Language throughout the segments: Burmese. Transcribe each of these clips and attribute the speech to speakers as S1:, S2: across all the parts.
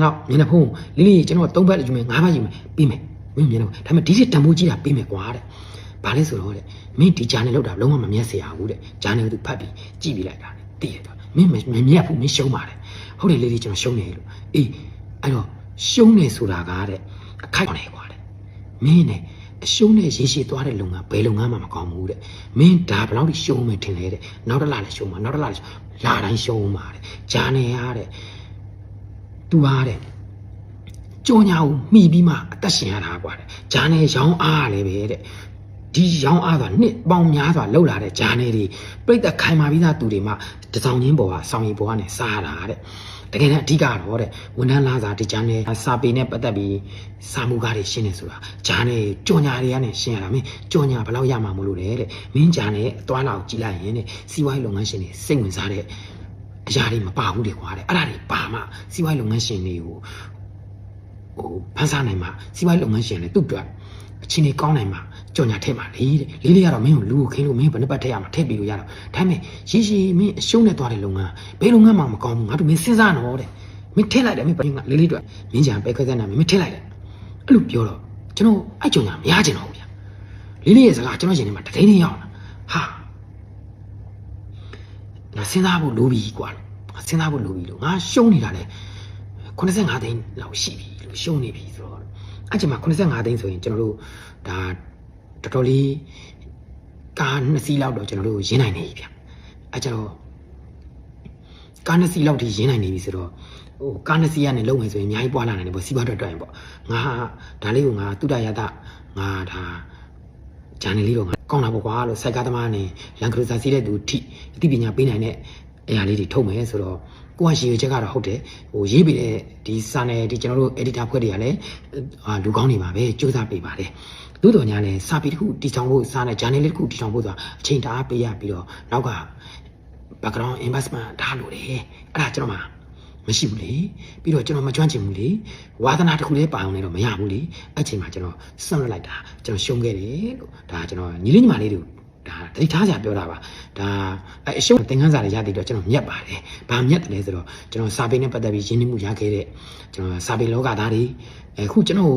S1: ငါမျက်နှာဖုံးလေးလေးကျွန်တော်သုံးဘက်ယူမယ်ငါးဘက်ယူမယ်ပြီးမယ်မင်းမျက်နှာဖုံးဒါပေမဲ့ဒီစစ်တံမိုးကြီးတာပြီးမယ်ကွာတဲ့ဘာလဲဆိုတော့တဲ့မင်းဒီဂျာနယ်လောက်တာလုံးဝမမျက်စရာဘူးတဲ့ဂျာနယ်ကသူဖတ်ပြီးကြည့်ပြီးလိုက်တာတဲ့သိရတော့မင်းမမြက်ဘူးမင်းရှုံးပါတယ်ဟုတ်တယ်လေးလေးကျွန်တော်ရှုံးနေလို့အေးအဲ့တော့ရှုံးနေဆိုတာကတဲ့အခိုက်နေကွာတဲ့မင်းနဲ့အရှုံးနဲ့ရေရှည်သွားတဲ့လုပ်ငန်းဘယ်လုပ်ငန်းမှမကောင်းဘူးတဲ့မင်းဒါဘယ်လောက်ထိရှုံးမယ်ထင်လဲတဲ့နောက်တစ်လလည်းရှုံးမှာနောက်တစ်လလည်းရှုံးလာတိုင်းရှုံးမှာတဲ့ဂျာနယ်ရတဲ့ သူဟာတဲ့ကြောညာကိုမှီပြီးမှအသက်ရှင်ရတာကွာတဲ့ဂျာနယ်ရောင်းအားလည်းပဲတဲ့ဒီရောင်းအားကနှစ်ပေါင်းများစွာလှုပ်လာတဲ့ဂျာနယ်တွေပြိတ္တခိုင်မာပြီးသားသူတွေမှတစောင်းချင်းပေါ်ကစောင်းရီပေါ်ကနေစားတာတဲ့တကယ်နဲ့အဓိကတော့တဲ့ဝန်ထမ်းလာစာဒီဂျာနယ်စာပေနဲ့ပတ်သက်ပြီးစာမှုကားတွေရှင်းနေဆိုတာဂျာနယ်ကြောညာတွေကနေရှင်းရတာမင်းကြောညာဘယ်လောက်ရမှာမလို့တဲ့တဲ့မင်းဂျာနယ်အသွားလောက်ကြည့်လိုက်ရင်တဲ့စီးပွားရေးလုပ်ငန်းရှင်တွေစိတ်ဝင်စားတဲ့ အရာတွေမပါဘူးတဲ့ကွာတဲ့အဲ့ဒါတွေပါမှစီးပွားရေးလုပ်ငန်းရှင်တွေကိုဟိုဖန်ဆားနိုင်မှာစီးပွားရေးလုပ်ငန်းရှင်လည်းသူ့အတွက်အချင်းကြီးကောင်းနိုင်မှာကြော်ညာထည့်မှာလေတဲ့လေးလေးကတော့မင်းကိုလူကိုခင်းလို့မင်းဘယ်နှပတ်ထည့်ရမှာထည့်ပြီးလို့ရတော့ဒါပေမဲ့ရေရှည်မင်းအရှုံးနဲ့သွားတဲ့လုပ်ငန်းဘယ်လုပ်ငန်းမှမကောင်းဘူးငါတို့မင်းစဉ်းစားနော်တဲ့မင်းထည့်လိုက်တယ်မင်းဘယ်ငါလေးလေးအတွက်မင်းကြံပဲခွဲစမ်းတာမင်းထည့်လိုက်တယ်အဲ့လိုပြောတော့ကျွန်တော်အဲ့ကြော်ညာမရချင်တော့ဘူးဗျလေးလေးရဲ့စကားကျွန်တော်ရင်ထဲမှာတထိန်နေရောက်လာဟာငါ စဉ်းစားဖို့လိုပြီကွာငါစဉ်းစားဖို့လိုပြီလို့ငါရှုံးနေတာလေ85သိန်းလောက်ရှိပြီလို့ရှုံးနေပြီဆိုတော့အဲ့ချိန်မှာ85သိန်းဆိုရင်ကျွန်တော်တို့ဒါတော်တော်လေးကားနှစ်စီးလောက်တော့ကျွန်တော်တို့ရင်းနိုင်နေပြီဗျအဲ့ကျတော့ကားနှစ်စီးလောက်ထိရင်းနိုင်နေပြီဆိုတော့ဟိုကားနှစ်စီးကနေလုံမယ်ဆိုရင်အများကြီးပွားလာနိုင်တယ်ပေါ့စီးပွားအတွက်တွက်ရင်ပေါ့ငါဒါလေးကိုငါတုဒ္ဒရတငါဒါ ဂျာနယ်လေးတော့ငါကောင်းတာပေါ့ကွာလို့စိုက်ကားသမားနဲ့လန်ကရိုဇာစီးတဲ့သူထိအသိပညာပေးနိုင်တဲ့အရာလေးတွေထုတ်မယ်ဆိုတော့ကိုကရည်ရွယ်ချက်ကတော့ဟုတ်တယ်ဟိုရေးပြီးတဲ့ဒီစာနယ်ဒီကျွန်တော်တို့ editor ဖွဲ့တွေကလည်းအာလူကောင်းနေပါပဲစူးစမ်းပေးပါတယ်သို့တော်ညာလည်းစာပေတစ်ခုတီချောင်ဖို့စာနယ် journal တစ်ခုတီချောင်ဖို့ဆိုတာအချိန်တအားပေးရပြီးတော့နောက်က background investment ဒါလိုတယ်အဲ့ဒါကျွန်တော်မှ မရှိဘူးလေပြီးတော့ကျွန်တော်မကျွမ်းကျင်ဘူးလေဝါသနာတစ်ခုလေးပါအောင်လည်းတော့မရဘူးလေအဲ့ချိန်မှာကျွန်တော်စွန့်လွတ်လိုက်တာကျွန်တော်ရှုံးခဲ့တယ်လို့ဒါကျွန်တော်ညီလေးညီမလေးတို့ဒါတတိထားကြပြောတာပါဒါအဲအရှုံးသင်ခန်းစာတွေရတဲ့တော့ကျွန်တော်မြက်ပါတယ်ဘာမြက်တယ်လဲဆိုတော့ကျွန်တော်စာပေနဲ့ပတ်သက်ပြီးရင်းနှီးမှုရခဲ့တဲ့ကျွန်တော်စာပေလောကသားတွေအခုကျွန်တော်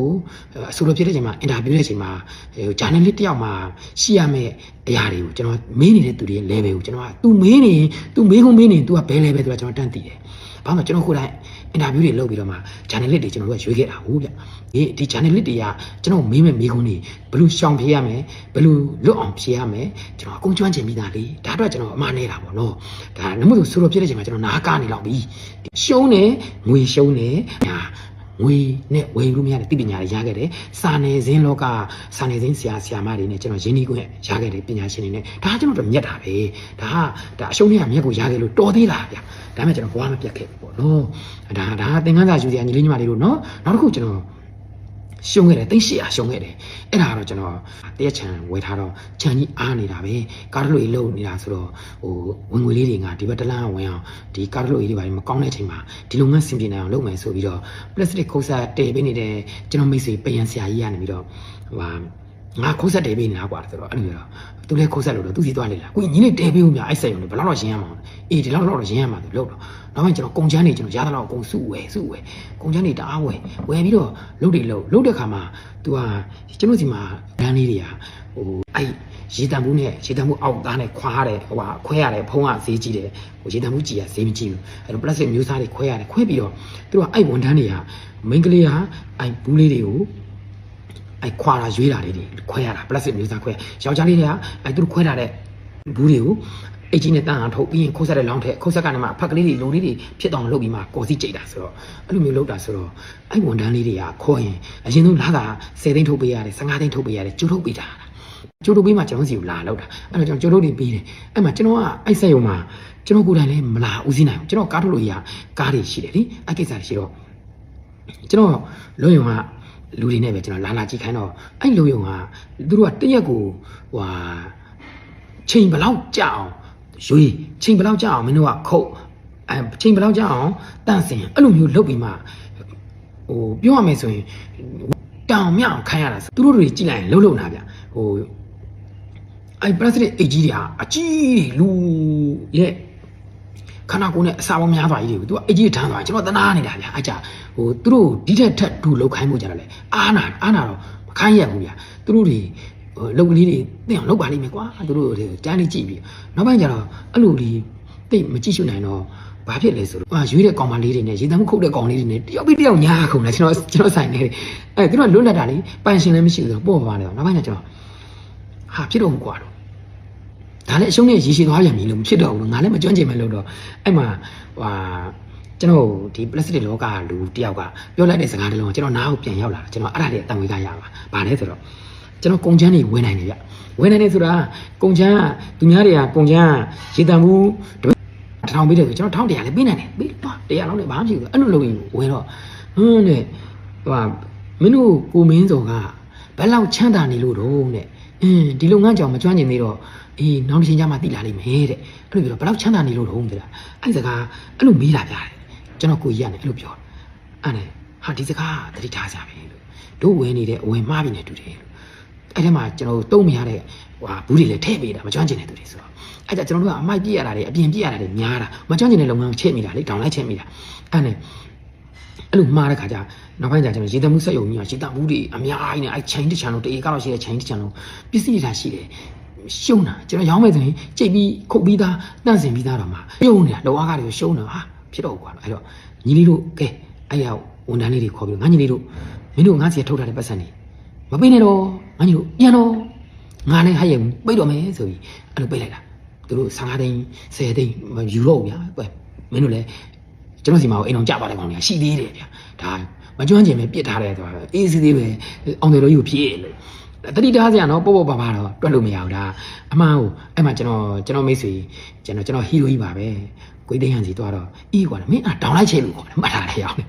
S1: အဆိုလိုဖြစ်တဲ့ချိန်မှာအင်တာဗျူးတဲ့ချိန်မှာဟိုဂျာနယ်လစ်တယောက်မှာရှိရမယ့်အရာတွေကိုကျွန်တော်မေးနေတဲ့သူတွေ level ကိုကျွန်တော်က तू မေးနေ तू မေးခွန်းမေးနေ तू ကဘယ် level ဆိုတာကျွန်တော်တန်းသိတယ်။ ဘာလို့ကျွန်တော်ကိုယ်တိုင်အင်တာဗျူးတွေလုပ်ပြီးတော့မှ journalist တွေကျွန်တော်တို့ကရွေးခဲ့တာဟုတ်ဗျ။ဒီဒီ journalist တွေကကျွန်တော်မေးမဲ့မေးခွန်းတွေဘယ်လိုရှောင်ဖြေရမလဲဘယ်လိုလွတ်အောင်ဖြေရမလဲကျွန်တော်အကုန်ကျွမ်းကျင်ပြီးသားလေ။ဒါတော့ကျွန်တော်အမှားနေတာပေါ့နော်။ဒါနမို့ဆိုဆိုလိုဖြစ်တဲ့ချိန်မှာကျွန်တော်နားကားနေလောက်ပြီ။ရှုံးနေငွေရှုံးနေညာ ငွေနဲ့ဝယ်လို့မရတဲ့သိပညာတွေရခဲ့တယ်။စာနယ်ဇင်းလောကစာနယ်ဇင်းဆရာဆရာမတွေနဲ့ကျွန်တော်ရင်းနှီးခွင့်ရခဲ့တယ်ပညာရှင်တွေနဲ့ဒါကကျွန်တော်တို့မြတ်တာပဲ။ဒါကဒါအရှုံးတွေကမြတ်ကိုရခဲ့လို့တော်သေးလားဗျ။ဒါပေမဲ့ကျွန်တော်ဘွားမပြတ်ခဲ့ဘူးပေါ့နော်။ဒါဒါသင်္ကန်းစာယူစရာညီလေးညီမလေးတို့နော်။နောက်တစ်ခုကျွန်တော် ရှုံးခဲ့တယ်သိရှိရရှုံးခဲ့တယ်အဲ့ဒါကတော့ကျွန်တော်တရက်ချံဝယ်ထားတော့ခြံကြီးအားနေတာပဲကားတလို့ကြီးလုံနေတာဆိုတော့ဟိုဝင်ငွေလေးတွေကဒီဘက်တလန်းဝင်အောင်ဒီကားတလို့ကြီးတွေပါမကောင်းတဲ့အချိန်မှာဒီလုပ်ငန်းဆင်ပြေနိုင်အောင်လုပ်မယ်ဆိုပြီးတော့ plastic ခုတ်စားတည်ပေးနေတဲ့ကျွန်တော်မိတ်ဆွေပယံဆရာကြီးကနေပြီးတော့ဟိုဟာ ငါခုတ်ဆက်တည်ပေးနေတာကွာဆိုတော့အဲ့လိုမျိုးတော့သူလည်းခုတ်ဆက်လို့တော့သူစီသွားလေလားကိုကြီးညီလေးတည်ပေးဦးမြအဲ့ဆက်ရုံနဲ့ဘယ်လောက်တော့ရင်းရမှာအေးဒီလောက်တော့ရင်းရမှာသူလို့တော့နောက်မှကျွန်တော်ကုံချမ်းနေကျွန်တော်ရသလောက်ကုံစုဝယ်စုဝယ်ကုံချမ်းနေတအားဝယ်ဝယ်ပြီးတော့လုတ်တွေလုတ်လုတ်တဲ့ခါမှာ तू ဟာကျွန်တော်စီမှာလမ်းလေးတွေကဟိုအဲ့ရေတံမှုနဲ့ရေတံမှုအောက်သားနဲ့ခွာရတယ်ဟိုဟာခွဲရတယ်ဖုံးကဈေးကြီးတယ်ဟိုရေတံမှုကြီးကဈေးမကြီးဘူးအဲ့တော့ plastic မျိုးစားတွေခွဲရတယ်ခွဲပြီးတော့သူတို့ကအဲ့ဝန်ထမ်းတွေကမိန်းကလေးကအဲ့ဘူးလေးတွေကို အဲ့ခွာတာရွေးတာလေးတွေခွဲရတာပလတ်စတစ်မျိုးစားခွဲယောက်ျားလေးတွေကအဲ့သူတို့ခွဲထားတဲ့ဘူးတွေကိုအကြီးနဲ့တန်းအောင်ထုတ်ပြီးရင်ခုတ်ဆက်တဲ့လောင်းထက်ခုတ်ဆက်ကနေမှဖက်ကလေးတွေလုံလေးတွေဖြစ်အောင်လုပ်ပြီးမှကော်စီကြိတ်တာဆိုတော့အဲ့လိုမျိုးလုပ်တာဆိုတော့အဲ့ဝန်တန်းလေးတွေကခေါ်ရင်အရင်ဆုံးလာတာ10သိန်းထုတ်ပေးရတယ်15သိန်းထုတ်ပေးရတယ်ကျိုးထုတ်ပေးတာကျိုးထုတ်ပေးမှကျွန်တော်စီကိုလာလောက်တာအဲ့တော့ကျွန်တော်ကျိုးထုတ်တွေပေးတယ်အဲ့မှာကျွန်တော်ကအဲ့ဆက်ရုံမှာကျွန်တော်ကိုယ်တိုင်လည်းမလာဦးစီးနိုင်ဘူးကျွန်တော်ကားထုတ်လို့ရကားတွေရှိတယ်လေအဲ့ကိစ္စတွေရှိတော့ကျွန်တော်လွန်ရုံက လူတွေနဲ့ပဲကျွန်တော်လာလာကြည့်ခိုင်းတော့အဲ့လူယုံကသူတို့ကတရက်ကိုဟွာချိန်ဘလောက်ကြာအောင်ရွေးချိန်ဘလောက်ကြာအောင်မင်းတို့ကခုတ်အဲချိန်ဘလောက်ကြာအောင်တန့်စင်အဲ့လိုမျိုးလုပ်ပြီးမှဟိုပြောရမယ်ဆိုရင်တောင်မြောင်ခိုင်းရတာဆိုသူတို့တွေကြည့်လိုက်ရင်လှုပ်လှုပ်နာဗျဟိုအဲ့ plastic အိတ်ကြီးတွေဟာအကြီးလူရဲ့ ခန္ဓာကိုယ်နဲ့အစာပေါင်းများစွာကြီးတွေကို तू ကအကြီးထမ်းသွားကျွန်တော်တနာနေတာဗျာအဲ့ကြဟိုသူတို့ဒီထက်ထက်ဒူလောက်ခိုင်းမှုကြတယ်လေအာနာအာနာတော့မခိုင်းရဘူးဗျာသူတို့တွေဟိုလောက်ကလေးတွေသိအောင်လုပ်ပါလိမ့်မယ်ကွာသူတို့တွေတန်းလေးကြည့်ပြီးနောက်ပိုင်းကျတော့အဲ့လိုလေးသိမကြည့်ရှုနိုင်တော့ဘာဖြစ်လဲဆိုတော့အာရွေးတဲ့ကောင်မလေးတွေနဲ့ရေတမ်းခုတ်တဲ့ကောင်လေးတွေနဲ့တယောက်ပြီးတယောက်ညားခုန်လာကျွန်တော်ကျွန်တော်ဆိုင်နေတယ်အဲသူတို့ကလွတ်လပ်တာလေပန်ရှင်လည်းမရှိဘူးဆိုတော့ပေါ့ပါပါလေနောက်ပိုင်းကျကျွန်တော်ဟာဖြစ်တော့မကွာတော့ ဒါလည်းအရှုံးနဲ့ရေရှည်သွားပြန်ပြီလို့မဖြစ်တော့ဘူးငါလည်းမကြွန့်ကျင်မဲ့လို့တော့အဲ့မှာဟာကျွန်တော်ဒီ plastic လောကလူတယောက်ကပြောလိုက်တဲ့စကားတစ်လုံးကကျွန်တော်နားကိုပြန်ရောက်လာတာကျွန်တော်အဲ့ဒါလေးအတန်ဝေးကရပါဘာလဲဆိုတော့ကျွန်တော်ကုံချမ်းတွေဝင်နိုင်တယ်ဗျဝင်နိုင်တယ်ဆိုတာကုံချမ်းကသူများတွေကကုံချမ်းကရေတံမှုတစ်ထောင်ပေးတယ်ဆိုကျွန်တော်ထောင်တရာလည်းပေးနိုင်တယ်ပေးတော့တရားလောက်လည်းဘာမှမဖြစ်ဘူးအဲ့လိုလုပ်ရင်ဝင်တော့ဟွန်းတဲ့ဟိုမင်းတို့ကိုမင်းစော်ကဘယ်လောက်ချမ်းသာနေလို့တော့တဲ့ အင်းဒီလုပ်ငန်းကြောင့်မကြွန့်ကျင်သေးတော့အေးနောက်တစ်ချိန်ကျမှသိလာလိမ့်မယ်တဲ့အဲ့လိုပြောတော့ဘယ်လောက်ချမ်းသာနေလို့တော့တဲ့လားအဲ့ဒီစကားအဲ့လိုမေးလာပြတယ်ကျွန်တော်ကိုကြီးရတယ်အဲ့လိုပြောအဲ့နဲ့ဟာဒီစကားသတိထားကြပါပဲလို့တို့ဝင်နေတဲ့အဝင်မှားပြီနဲ့တူတယ်လို့အဲ့ဒီမှာကျွန်တော်တုံးမရတဲ့ဟဟာဘူးတွေလည်းထည့်ပေးတာမကြွန့်ကျင်တဲ့သူတွေဆိုတော့အဲ့ဒါကျွန်တော်တို့ကအမိုက်ပြည့်ရတာတွေအပြင်ပြည့်ရတာတွေများတာမကြွန့်ကျင်တဲ့လုပ်ငန်းချက်မိတာလေတောင်းလိုက်ချက်မိတာအဲ့နဲ့ အဲ့လိုမှားတဲ့ခါကျနောက်ပိုင်းကျကျွန်တော်ရေတမှုဆက်ယုံကြီးကရေတမှုတွေအများကြီးနဲ့အဲ့ချိန်တစ်ချံလုံးတအေးကတော့ရှိတဲ့ချိန်တစ်ချံလုံးပစ္စည်းတွေထားရှိတယ်ရှုံးတာကျွန်တော်ရောင်းမယ်ဆိုရင်ကြိတ်ပြီးခုတ်ပြီးသားတန့်စင်ပြီးသားတော့မှရှုံးနေတာလောအားတွေကိုရှုံးတာဟာဖြစ်တော့ကွာအဲ့တော့ညီလေးတို့ကဲအဲ့ရဝန်ထမ်းလေးတွေခေါ်ပြီးငါညီလေးတို့မင်းတို့ငါစီထုတ်ထားတဲ့ပတ်စံနေမပေးနဲ့တော့ငါညီတို့ပြန်တော့ငါလည်းဟဲ့ရင်ပိတ်တော့မယ်ဆိုပြီးအဲ့လိုပိတ်လိုက်တာသူတို့15သိန်း10သိန်းယူတော့ဗျာပဲမင်းတို့လည်း ကျွန်တော်စီမှာအိမ်အောင်ကြပါတဲ့ကောင်တွေကရှိသေးတယ်ဗျာဒါမကျွမ်းကျင်ပဲပြစ်ထားတယ်ဆိုတာအေးစီးသေးပဲအောင်တယ်လို့ယူဖြစ်လို့တတိထားစရာနော်ပေါ့ပေါ့ပါပါတော့တွက်လို့မရဘူးဒါအမှန်ကိုအဲ့မှာကျွန်တော်ကျွန်တော်မိတ်ဆွေကျွန်တော်ကျွန်တော်ဟီရိုကြီးပါပဲကိုသိန်းဟန်စီတွားတော့အီးကွာမင်းအတောင်လိုက်ချေလို့ခေါ်တယ်မှတ်ထားတယ်ရောက်တယ်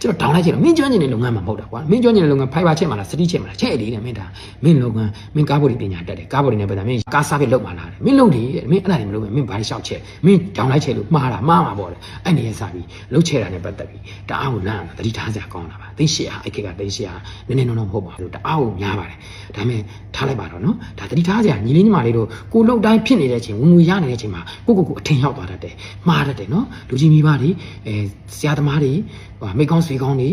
S1: ကျွန်တော်တောင်လိုက်ချေတော့မင်းကျွမ်းကျင်တဲ့လုပ်ငန်းမှာမဟုတ်တာကွာမင်းကျွမ်းကျင်တဲ့လုပ်ငန်းဖိုင်ဘာချက်မှာလားစတိချက်မှာလားချက်လေးနဲ့မင်းဒါမင်းလုပ်ငန်းမင်းကားဘော်ဒီပညာတက်တယ်ကားဘော်ဒီနဲ့ပတ်သက်မင်းကားစားပြီးလုပ်မှာလားမင်းလုပ်တယ်မင်းအဲ့ဒါတွေမလုပ်ဘူးမင်းဘာလို့ရှောက်ချက်မင်းတောင်လိုက်ချေလို့မှားတာမှားမှာပေါ့လေအဲ့နေရစားပြီးလှုပ်ချဲတာနဲ့ပတ်သက်ပြီးတအားကိုလန့်တတိထားစရာကောင်းတာပါသိရှိအားအဲ့ခေတ်ကသိရှိအားနည်းနည်းတော့မဟုတ်ပါဘူးတအားကိုများပါတယ်ဒါပေမဲ့ထားလိုက်ပါတော့နော်ဒါတတိထားစရာညီလေးညီမလေးတို့ကိုလှုပ်တိုင်းဖြစ်နေတဲ့အချိန်ဝင်ငွေရနေတဲ့အချိန်မှာကိုကိုကိုအထင်ရောက်သွားတတ်တယ်မှားတတ်တယ်နော်လူကြီးမိဘတွေအဲဆရာသမားတွေဟိုမိကောင်းဆွေကောင်းတွေ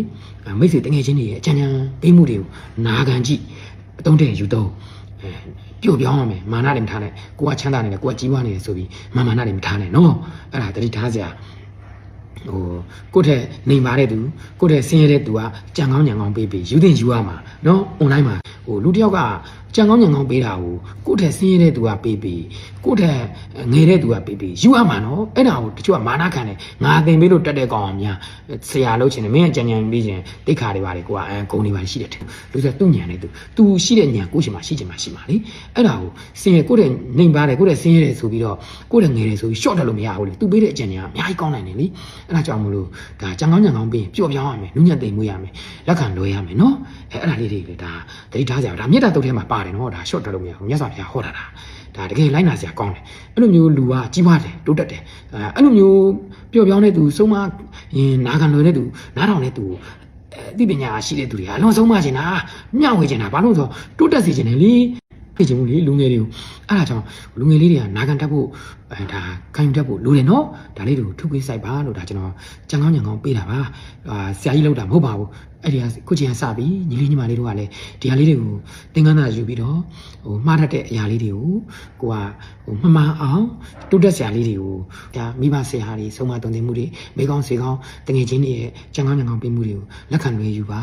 S1: မိစေတငယ်ချင်းတွေရဲ့အချမ်းချမ်းပေးမှုတွေကိုနာခံကြည့်အတုံးတဲ့ယူတော့ပြုတ်ပြောင်းရမယ်မာနတွေမထားနဲ့ကိုကချမ်းသာနေတယ်ကိုကကြီးပွားနေတယ်ဆိုပြီးမာမာနတွေမထားနဲ့နော်အဲ့ဒါတတိထားစရာဟိုကိုယ့်ထက်နေပါတဲ့သူကိုယ့်ထက်ဆင်းရဲတဲ့သူကကြံကောင်းကြံကောင်းပေးပေးယူတင်ယူရမှာနော်အွန်လိုင်းမှာဟိုလူတစ်ယောက်က ကြံကောင်းကြံကောင်းပေးတာကိုကိုယ့်ထက်ဆင်းရဲတဲ့သူကပေးပြီးကိုယ့်ထက်ငယ်တဲ့သူကပေးပြီးယူရမှာနော်အဲ့ဒါကိုတချို့ကမာနခံတယ်ငါသင်ပေးလို့တက်တဲ့ကောင်အများဆရာလုပ်ချင်တယ်မင်းကကြံကြံပြီးချင်းတိတ်ခါတွေပါလေကိုကအန်ဂုံတွေပါရှိတယ်လူဆိုသူ့ညာနဲ့သူသူရှိတဲ့ညာကိုရှင်မှာရှိချင်မှာရှိမှာလေအဲ့ဒါကိုဆင်းရဲကိုယ့်ထက်နှိမ်ပါတယ်ကိုယ့်ထက်ဆင်းရဲတယ်ဆိုပြီးတော့ကိုယ့်ထက်ငယ်တယ်ဆိုပြီး short တက်လို့မရဘူးလေသူပေးတဲ့အကြံတွေကအများကြီးကောင်းနိုင်တယ်လေအဲ့ဒါကြောင့်မလို့ဒါကြံကောင်းကြံကောင်းပေးရင်ပျော့ပြောင်းရမယ်နုညံ့သိမ်မွေးရမယ်လက်ခံလွယ်ရမယ်နော်အဲ့အဲ့ဒါလေးတွေလေဒါတတိထားကြပါဒါမြေတာတုတ်ထဲမှာပါတယ်နော်ဒါ short တက်လို့မရဘူးမြတ်စွာဘုရားဟောတာဒါဒါတကယ်လိုက်နာစရာကောင်းတယ်အဲ့လိုမျိုးလူကကြီးပွားတယ်တိုးတက်တယ်အဲအဲ့လိုမျိုးပျော့ပြောင်းတဲ့သူဆုံးမရင်နာခံလွယ်တဲ့သူနားထောင်တဲ့သူအသိပညာရှိတဲ့သူတွေကအလွန်ဆုံးမချင်တာမျှဝေချင်တာဘာလို့လဲဆိုတော့တိုးတက်စေချင်တယ်လေဖြစ်ချင်ဘူးလေလူငယ်တွေကိုအဲ့ဒါကြောင့်လူငယ်လေးတွေကနာခံတတ်ဖို့အဲဒါခံယူတတ်ဖို့လိုတယ်နော်ဒါလေးတွေကိုထုခွေးစိုက်ပါလို့ဒါကျွန်တော်ကြံကောင်းကြံကောင်းပေးတာပါအာဆရာကြီးလောက်တာမဟုတ်ပါဘူး အဲ့ဒီကခုချိန်ကစပြီးညီလေးညီမလေးတို့ကလည်းဒီဟာလေးတွေကိုသင်္ကန်းသာယူပြီးတော့ဟိုမှားတတ်တဲ့အရာလေးတွေကိုကိုကဟိုမမှန်အောင်တိုးတက်စရာလေးတွေကိုဒါမိဘဆရာတွေဆုံးမတုံသင်မှုတွေမိကောင်းဆွေကောင်းတငယ်ချင်းတွေရဲ့ကြံကောင်းကြံကောင်းပေးမှုတွေကိုလက်ခံလွယ်ယူပါ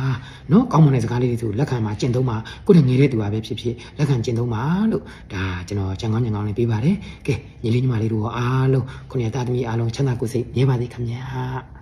S1: နော်ကောင်းမွန်တဲ့စကားလေးတွေဆိုလက်ခံမှာကျင့်သုံးပါကိုယ့်ရဲ့ငယ်တဲ့သူပါပဲဖြစ်ဖြစ်လက်ခံကျင့်သုံးပါလို့ဒါကျွန်တော်ကြံကောင်းကြံကောင်းလေးပေးပါတယ်ကဲညီလေးညီမလေးတို့အားလုံးခုနှစ်သားသမီးအားလုံးချမ်းသာကိုယ်စိတ်မြဲပါစေခင်ဗျာ